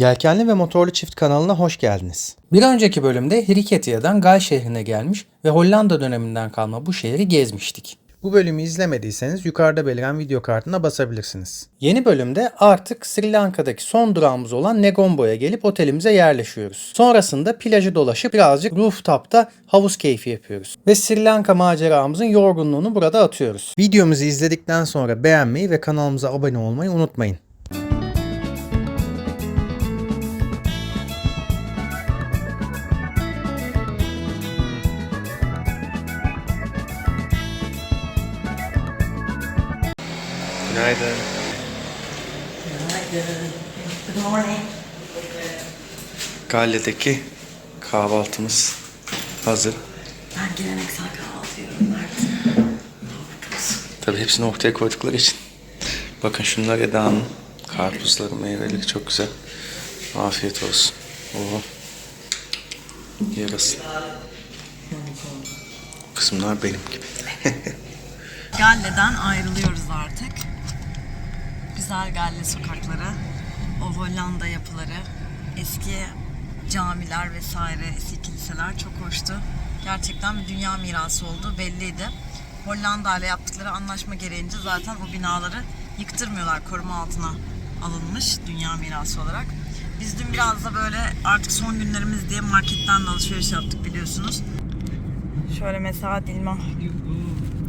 Yelkenli ve Motorlu Çift kanalına hoş geldiniz. Bir önceki bölümde Hiriketia'dan Gal şehrine gelmiş ve Hollanda döneminden kalma bu şehri gezmiştik. Bu bölümü izlemediyseniz yukarıda beliren video kartına basabilirsiniz. Yeni bölümde artık Sri Lanka'daki son durağımız olan Negombo'ya gelip otelimize yerleşiyoruz. Sonrasında plajı dolaşıp birazcık rooftop'ta havuz keyfi yapıyoruz. Ve Sri Lanka maceramızın yorgunluğunu burada atıyoruz. Videomuzu izledikten sonra beğenmeyi ve kanalımıza abone olmayı unutmayın. Galle'deki kahvaltımız hazır. Ben geleneksel kahvaltı yiyorum Mert. Tabii hepsini ortaya koydukları için. Bakın şunlar Eda'nın karpuzları, meyveleri çok güzel. Afiyet olsun. Oo. Yarasın. Kısımlar benim gibi. Galle'den ayrılıyoruz artık. Güzel Galle sokakları, o Hollanda yapıları, eski camiler vesaire, eski kiliseler çok hoştu. Gerçekten bir dünya mirası oldu belliydi. Hollanda ile yaptıkları anlaşma gereğince zaten o binaları yıktırmıyorlar. Koruma altına alınmış dünya mirası olarak. Biz dün biraz da böyle artık son günlerimiz diye marketten de alışveriş yaptık biliyorsunuz. Şöyle mesela Dilma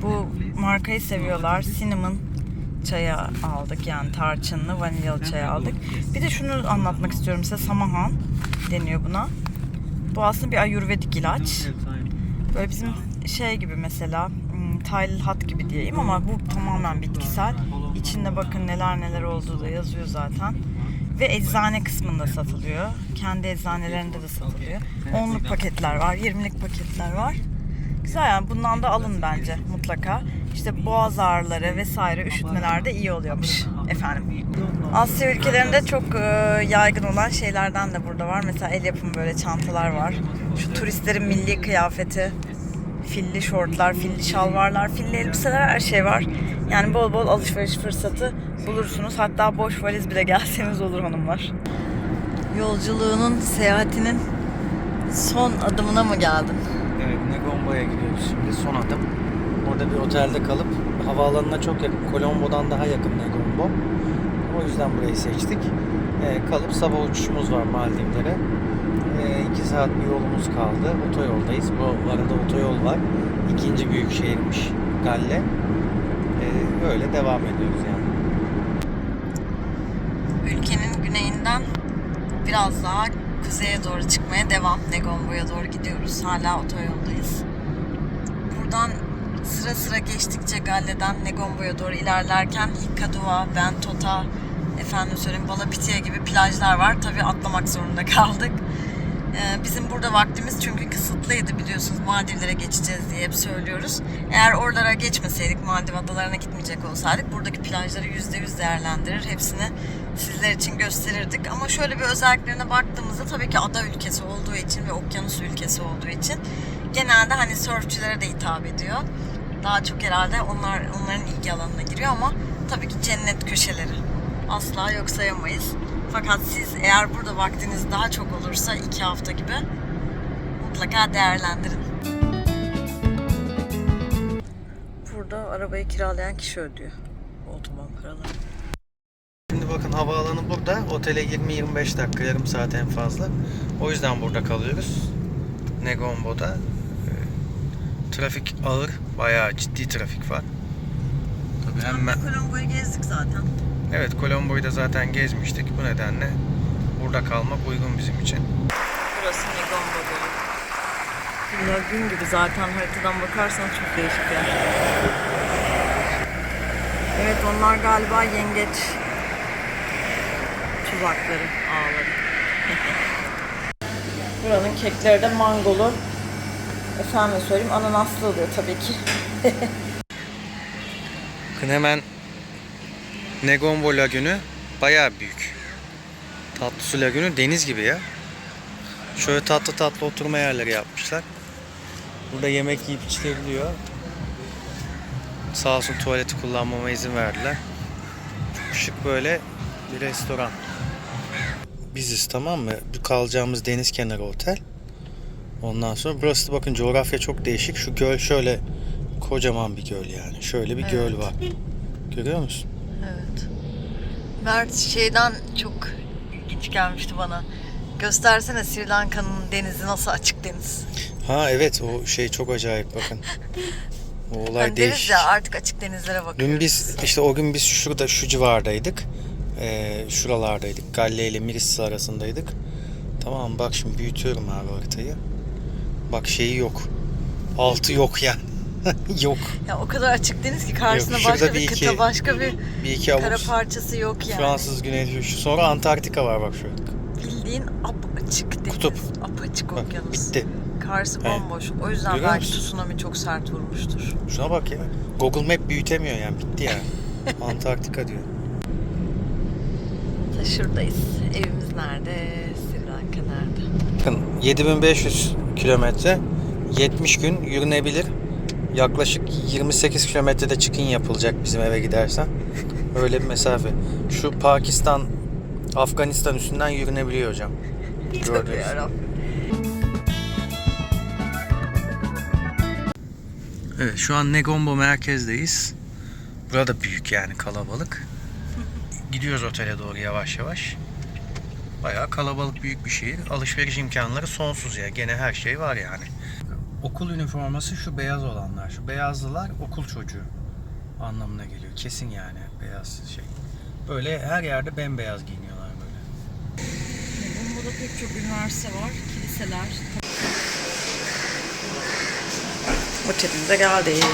bu markayı seviyorlar. Cinnamon çayı aldık yani tarçınlı vanilyalı çay aldık. Bir de şunu anlatmak istiyorum size samahan deniyor buna. Bu aslında bir ayurvedik ilaç. Böyle bizim şey gibi mesela hmm, hat gibi diyeyim ama bu tamamen bitkisel. İçinde bakın neler neler olduğu da yazıyor zaten. Ve eczane kısmında satılıyor. Kendi eczanelerinde de satılıyor. 10'luk paketler var, 20'lik paketler var. Güzel yani bundan da alın bence mutlaka. İşte boğaz ağrıları vesaire üşütmelerde iyi oluyormuş efendim. Asya ülkelerinde çok e, yaygın olan şeylerden de burada var. Mesela el yapımı böyle çantalar var. Şu turistlerin milli kıyafeti. Filli şortlar, filli şalvarlar, filli elbiseler her şey var. Yani bol bol alışveriş fırsatı bulursunuz. Hatta boş valiz bile gelseniz olur hanımlar. Yolculuğunun, seyahatinin son adımına mı geldin? Negombo'ya gidiyoruz şimdi. Son adım. Orada bir otelde kalıp havaalanına çok yakın. Colombo'dan daha yakın Negombo. O yüzden burayı seçtik. Ee, kalıp sabah uçuşumuz var Maldivlere. Ee, iki saat bir yolumuz kaldı. Otoyoldayız. Bu arada otoyol var. İkinci büyük şehirmiş Galle. Ee, böyle devam ediyoruz yani. ülkenin güneyinden biraz daha kuzeye doğru çıkmaya devam. Negombo'ya doğru gidiyoruz. Hala otoyoldayız. Buradan sıra sıra geçtikçe Galle'den Negombo'ya doğru ilerlerken Hikkaduva, Bentota, efendim söyleyeyim Balapitia gibi plajlar var. Tabii atlamak zorunda kaldık. Ee, bizim burada vaktimiz çünkü kısıtlıydı biliyorsunuz Maldivlere geçeceğiz diye hep söylüyoruz. Eğer oralara geçmeseydik Maldiv adalarına gitmeyecek olsaydık buradaki plajları %100 değerlendirir. Hepsini sizler için gösterirdik. Ama şöyle bir özelliklerine baktığımızda tabii ki ada ülkesi olduğu için ve okyanus ülkesi olduğu için genelde hani sörfçülere de hitap ediyor. Daha çok herhalde onlar onların ilgi alanına giriyor ama tabii ki cennet köşeleri asla yok sayamayız. Fakat siz eğer burada vaktiniz daha çok olursa iki hafta gibi mutlaka değerlendirin. Burada arabayı kiralayan kişi ödüyor. Otoban paraları. Şimdi bakın havaalanı burada. Otele 20-25 dakika, yarım saat en fazla. O yüzden burada kalıyoruz. Negombo'da. Trafik ağır, bayağı ciddi trafik var. Tabii hemen. Kolombo'yu gezdik zaten. Evet, Colombo'yu da zaten gezmiştik. Bu nedenle burada kalmak uygun bizim için. Burası Negombo Gölü. Lagün gibi zaten haritadan bakarsan çok değişik yer. Evet onlar galiba yengeç tuzakları, ağları. Buranın kekleri de mangolu. Efendim söyleyeyim ananaslı oluyor tabii ki. Bakın hemen Negombo Lagünü bayağı büyük. Tatlısu Lagünü deniz gibi ya. Şöyle tatlı tatlı oturma yerleri yapmışlar. Burada yemek yiyip içilebiliyor. Sağ olsun tuvaleti kullanmama izin verdiler. Şık böyle bir restoran. Biz biziz tamam mı? Bu kalacağımız deniz kenarı otel. Ondan sonra burası da bakın coğrafya çok değişik. Şu göl şöyle kocaman bir göl yani. Şöyle bir göl var. Görüyor musun? Evet. Mert şeyden çok ilginç gelmişti bana. Göstersene Sri Lanka'nın denizi nasıl açık deniz. Ha evet o şey çok acayip bakın. O olay Hani deriz değişik. ya artık açık denizlere bakıyoruz. Dün biz işte o gün biz şurada şu civardaydık. Ee, şuralardaydık. Galle ile Miris arasındaydık. Tamam bak şimdi büyütüyorum abi haritayı. Bak şeyi yok. Altı yok yani. yok. Ya o kadar açık deniz ki karşısında Yok, başka bir bir iki- kıta, başka bir Bir iki kara avuç parçası yok yani. Fransız güney şu sonra Antarktika var bak şurada. Bildiğin apaçık deniz. Kutup. Apaçık Bak okyanus. bitti. Karşı Evet. bomboş. O yüzden Görüyor belki musun? tsunami çok sert vurmuştur. Şuna bak ya. Google Map büyütemiyor yani bitti yani. Antarktika diyor. Şuradayız. Evimiz nerede? Sri Lanka nerede? Bakın 7500 kilometre 70 gün yürünebilir. Yaklaşık 28 kilometrede çıkın yapılacak bizim eve gidersen. Öyle bir mesafe. Şu Pakistan, Afganistan üstünden yürünebiliyor hocam. Gördünüz. Evet şu an Negombo merkezdeyiz. Burada büyük yani kalabalık. Gidiyoruz otele doğru yavaş yavaş. Bayağı kalabalık büyük bir şehir. Alışveriş imkanları sonsuz ya. Gene her şey var yani. Okul üniforması şu beyaz olanlar. Şu beyazlılar okul çocuğu anlamına geliyor. Kesin yani beyaz şey. Böyle her yerde bembeyaz giyiniyorlar böyle. Burada pek çok üniversite var, kiliseler. Otelimize geldik.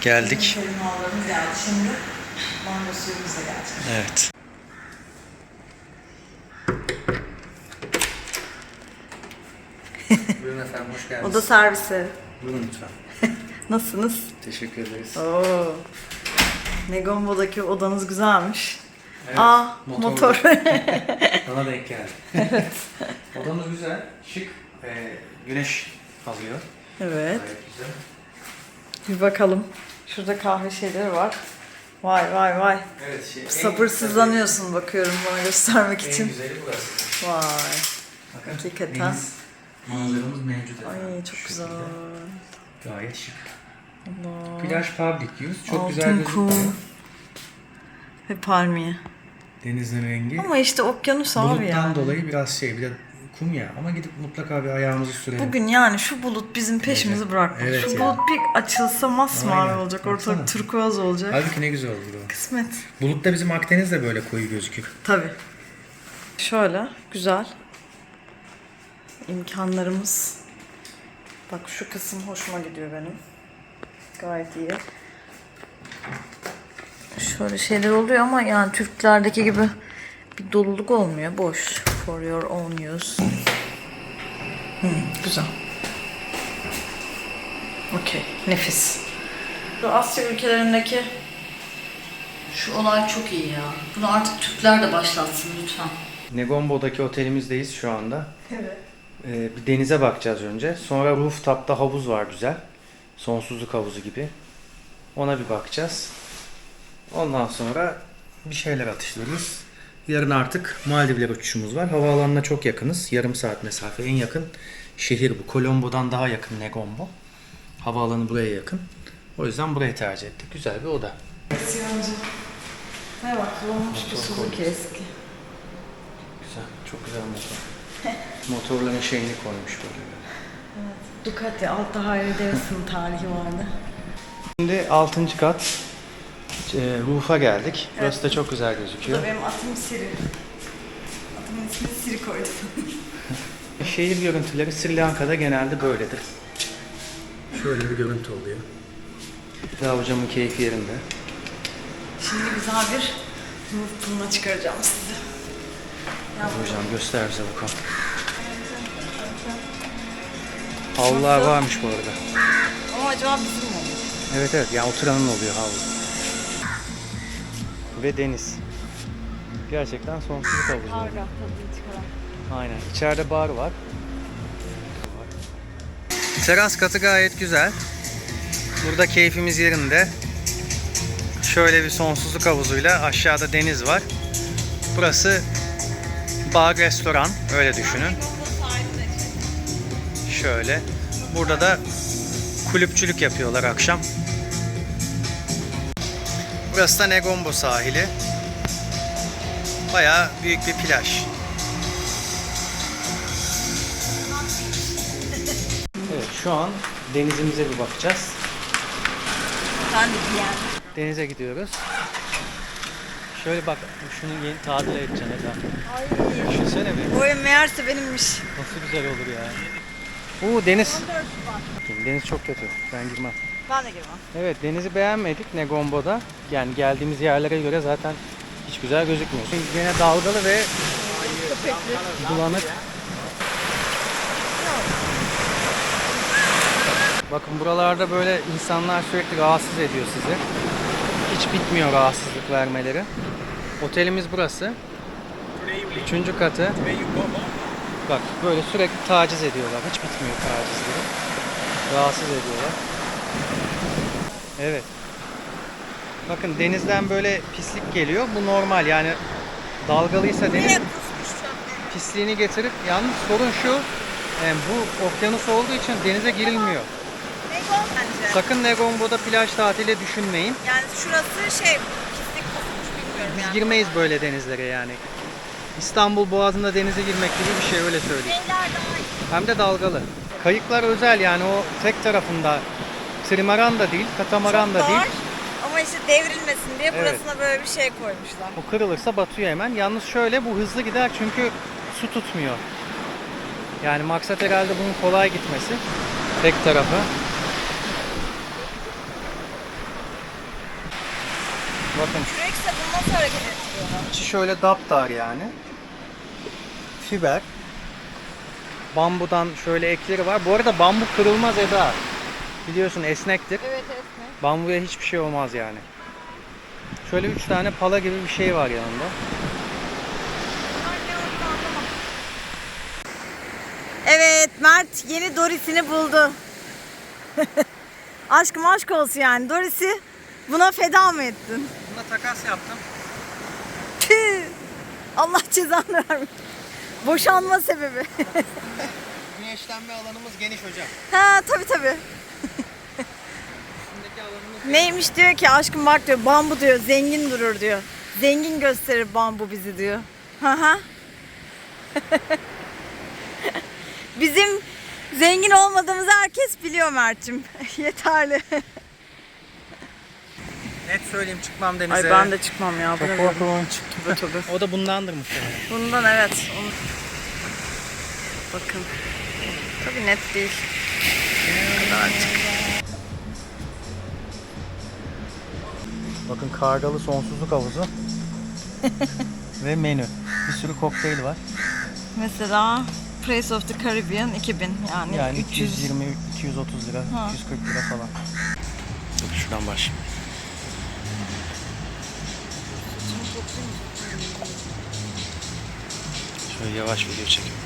Geldik. Terminallarımız geldi şimdi. Mango suyumuz da gelecek. Evet. Buyurun efendim hoş geldiniz. Oda servisi. Buyurun lütfen. Nasılsınız? Teşekkür ederiz. Oo. Negombo'daki odanız güzelmiş. Evet, Aa, motorlu. motor. Bana denk geldi. evet. Odamız güzel, şık. Ee, güneş alıyor. evet. Gayet güzel. Bir bakalım. Şurada kahve şeyleri var. Vay vay vay. Evet, şey, en- Sabırsızlanıyorsun bakıyorum bana göstermek En için. güzeli burası. Vay. Bakın, Hakikaten. deniz manzaramız mevcut. efendim. Ay çok Şu güzel. şekilde. Gayet şık. Allah. Plaj public use. Çok Altın güzel gözüküyor. kum. Ve palmiye. Denizin rengi. Ama işte okyanus abi Buluttan yani. dolayı biraz şey bir de kum ya ama gidip mutlaka bir ayağımızı sürelim. Bugün yani şu bulut bizim peşimizi Evet. bırakmadı. Evet şu ya. bulut bir açılsa masmavi Aynen. olacak. Baksana. Ortalık turkuaz olacak. Halbuki ne güzel olur o. Kısmet. Bulutta bizim Akdeniz de böyle koyu gözükür. Tabii. Şöyle güzel. İmkanlarımız. Bak şu kısım hoşuma gidiyor benim. Gayet iyi. Şöyle şeyler oluyor ama yani Türklerdeki gibi bir doluluk olmuyor. Boş. For your own use. Hmm, güzel. Okey. Nefis. Şu Asya ülkelerindeki şu olay çok iyi ya. Bunu artık Türkler de başlatsın lütfen. Negombo'daki otelimizdeyiz şu anda. Evet. Ee, bir denize bakacağız önce. Sonra rooftop'ta havuz var güzel. Sonsuzluk havuzu gibi. Ona bir bakacağız. Ondan sonra bir şeyler atıştırırız. Yarın artık Maldivler uçuşumuz var. Havaalanına çok yakınız. Yarım saat mesafe. En yakın şehir bu. Colombo'dan daha yakın Negombo. Havaalanı buraya yakın. O yüzden burayı tercih ettik. Güzel bir oda. Siyancı. Ne bak kullanılmış bir Suzuki eski. Güzel. Çok güzel motor. Motorların şeyini koymuş böyle. Ducati Alta Harley Davidson tarihi vardı. Şimdi 6. kat e, roof'a geldik. Burası da çok güzel Bu gözüküyor. da benim atım Siri. Atımın ismini Siri koydum. Şehir görüntüleri Sri Lanka'da genelde böyledir. Şöyle bir görüntü oluyor. Daha hocamın keyfi yerinde. Şimdi güzel bir roof turuna çıkaracağım sizi. Hocam göster bize bakalım. Havlular varmış bu arada. Ama acaba bizim mi? Evet evet yani oturanın oluyor havlu. Ve deniz. Gerçekten sonsuzluk havuzu. Çıkaran. Aynen. İçeride bar var. Teras katı gayet güzel. Burada keyfimiz yerinde. Şöyle bir sonsuzluk havuzuyla aşağıda deniz var. Burası bar restoran öyle düşünün. Şöyle. Burada da kulüpçülük yapıyorlar akşam. Burası da Negombo sahili. Bayağı büyük bir plaj. Evet şu an denizimize bir bakacağız. Ben de. Denize gidiyoruz. Şöyle bak şunu yeni tadil edeceksin Eda. Düşünsene bir. Bu ev meğerse benimmiş. Nasıl güzel olur ya. Oo deniz. Deniz çok kötü. Ben girmem. Ben de girmem. Evet denizi beğenmedik Negombo'da. Yani geldiğimiz yerlere göre zaten hiç güzel gözükmüyor. Yine dalgalı ve bulanık. Bakın buralarda böyle insanlar sürekli rahatsız ediyor sizi. Hiç bitmiyor rahatsızlık vermeleri. Otelimiz burası. Üçüncü katı. Bak böyle sürekli taciz ediyorlar. Hiç bitmiyor tacizleri. Rahatsız ediyorlar. Evet. Bakın denizden böyle pislik geliyor. Bu normal yani dalgalıysa deniz pisliğini getirip yalnız sorun şu e, bu okyanus olduğu için denize girilmiyor. Bence. Sakın Negombo'da plaj tatili düşünmeyin. Yani şurası şey pislik kokmuş bilmiyorum Biz yani. girmeyiz böyle denizlere yani. İstanbul Boğazı'nda denize girmek gibi bir şey öyle söyleyeyim. Şeyler daha iyi. Hem de dalgalı. Kayıklar özel yani o tek tarafında trimaran da değil, katamaran da Çok değil. dar Ama işte devrilmesin diye Evet. burasına böyle bir şey koymuşlar. O kırılırsa batıyor hemen. Yalnız şöyle bu hızlı gider çünkü su tutmuyor. Yani maksat herhalde bunun kolay gitmesi. Tek tarafı. Bakın Kürekse bunu nasıl hareket ettiriyorlar? içi şöyle daptar yani. Fiber. Bambudan şöyle ekleri var. Bu arada bambu kırılmaz Eda. Biliyorsun esnektir. Evet esnek. Bambuya hiçbir şey olmaz yani. Şöyle üç tane pala gibi bir şey var yanında. Evet Mert yeni Doris'ini buldu. Aşkım aşk olsun yani. Doris'i buna feda mı ettin? Buna takas yaptım. Tüh! Allah cezanı vermiş. Boşanma sebebi. Güneşlenme alanımız geniş hocam. ha. Üstündeki alanımız Neymiş diyor ki aşkım bak diyor bambu diyor zengin durur diyor. Zengin gösterir bambu bizi diyor. Hı hı. Bizim zengin olmadığımızı herkes biliyor Mert'cim. Yeterli. Net söyleyeyim çıkmam denize. Ay ben de çıkmam ya. Çok korkuyorum. Tövbe tövbe. O da bundandır muhtemelen. Bundan evet. Onu... Bakın. Tabii net değil. Bakın kargalı sonsuzluk havuzu. Ve menü. Bir sürü kokteyl var. Mesela Praise of the Caribbean 2000 yani, Yani 300 220, 230 lira, Ha. 240 lira falan. Şuradan başlayayım. Şöyle yavaş video çekiyorum.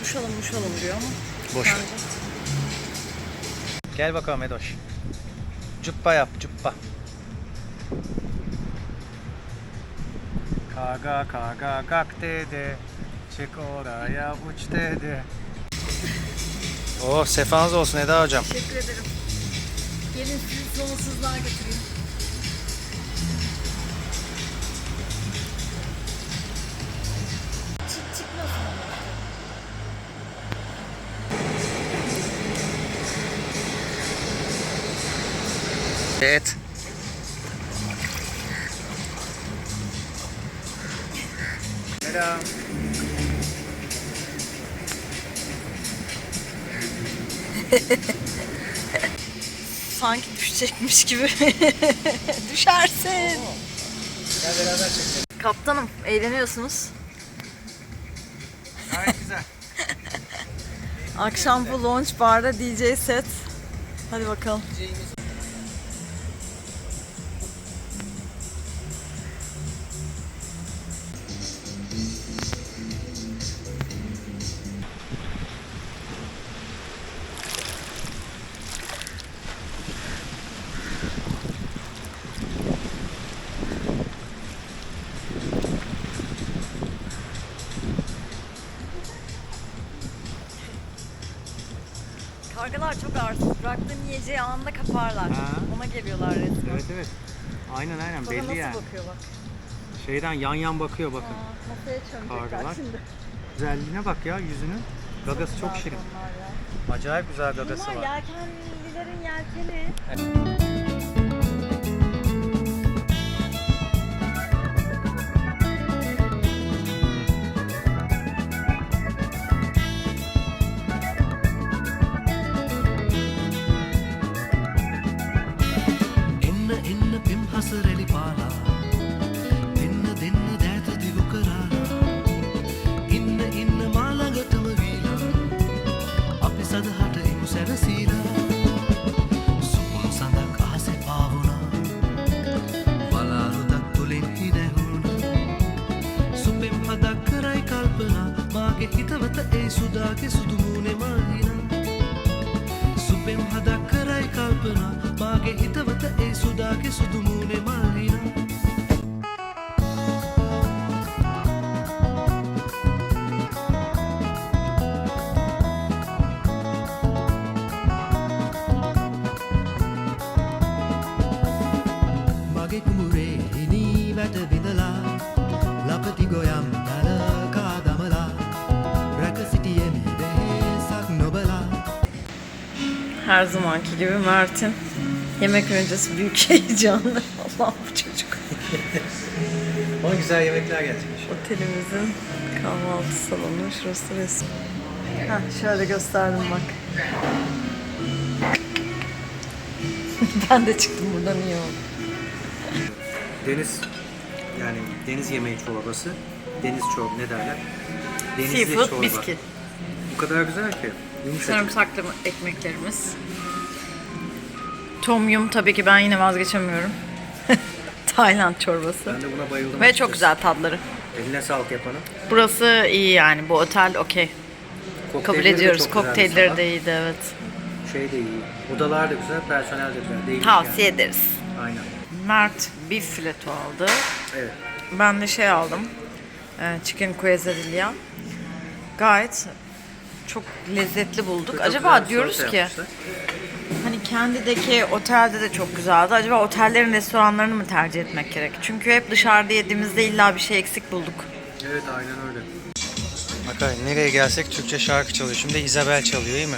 Muşalım muşalım diyor ama. Boş ver. Gel bakalım Edoş. Cuppa yap, cuppa. Kaga kaga gak dedi. Çık oraya uç dedi. Oh sefanız olsun Eda hocam. Teşekkür ederim. Gelin sizi sonsuzluğa götüreyim. Et. Selam. Sanki düşecekmiş gibi. Düşersin. Gel beraber çekelim. Kaptanım eğleniyorsunuz. Gayet güzel. Akşam bu launch barda DJ set. Hadi bakalım. kargalar çok arsız. Bıraktığın yiyeceği anında kaparlar. Ha. Ona geliyorlar resmen. Evet evet. Aynen aynen Sonra belli nasıl yani. bakıyor bak. Şeyden yan yan bakıyor bakın. Aa, masaya çömecekler Kargalar. şimdi. Güzelliğine bak ya yüzünün. Gagası çok, güzel şirin. bunlar ya. Acayip güzel gagası Bunlar var. yelkenlilerin yelkeni. Evet. සුපෙම් හදක් කරයි කල්පනා. මාගේ හිතවත ඒ සුදාගේ සුදුමූනෙ Her zamanki gibi Mert'in yemek öncesi büyük heyecanlı. Allah'ım bu çocuk. Ama güzel yemekler getirmiş. Otelimizin kahvaltı salonu. Şurası resim. Heh, şöyle gösterdim bak. ben de çıktım buradan iyi oldu. Deniz yani deniz yemeği çorbası. Deniz çorba ne derler? Denizli Seafood çorba. biskit. Bu kadar güzel ki. Yumuşacık. Sarımsaklı ekmeklerimiz. Tom yum tabii ki ben yine vazgeçemiyorum. Tayland çorbası. Ben de buna bayıldım. Ve çok güzel tadları. Eline sağlık yapanın. Burası iyi yani bu otel okey. Kabul Kokteylleri de ediyoruz. çok güzeldi Kokteylleri de iyiydi evet. Şey de iyi. Odalar da güzel, personel de güzel. Değişik Tavsiye yani. ederiz. Aynen. Mert beef fileto aldı. Evet. Ben de şey aldım. e, Chicken quesadilla. Gayet çok lezzetli bulduk. Çok Acaba diyoruz ki yapmışlar. hani kendideki otelde de çok güzeldi. Acaba otellerin restoranlarını mı tercih etmek gerek? Çünkü hep dışarıda yediğimizde illa bir şey eksik bulduk. Evet aynen öyle. Bakay nereye gelsek Türkçe şarkı çalıyor. Şimdi Isabel çalıyor değil mi?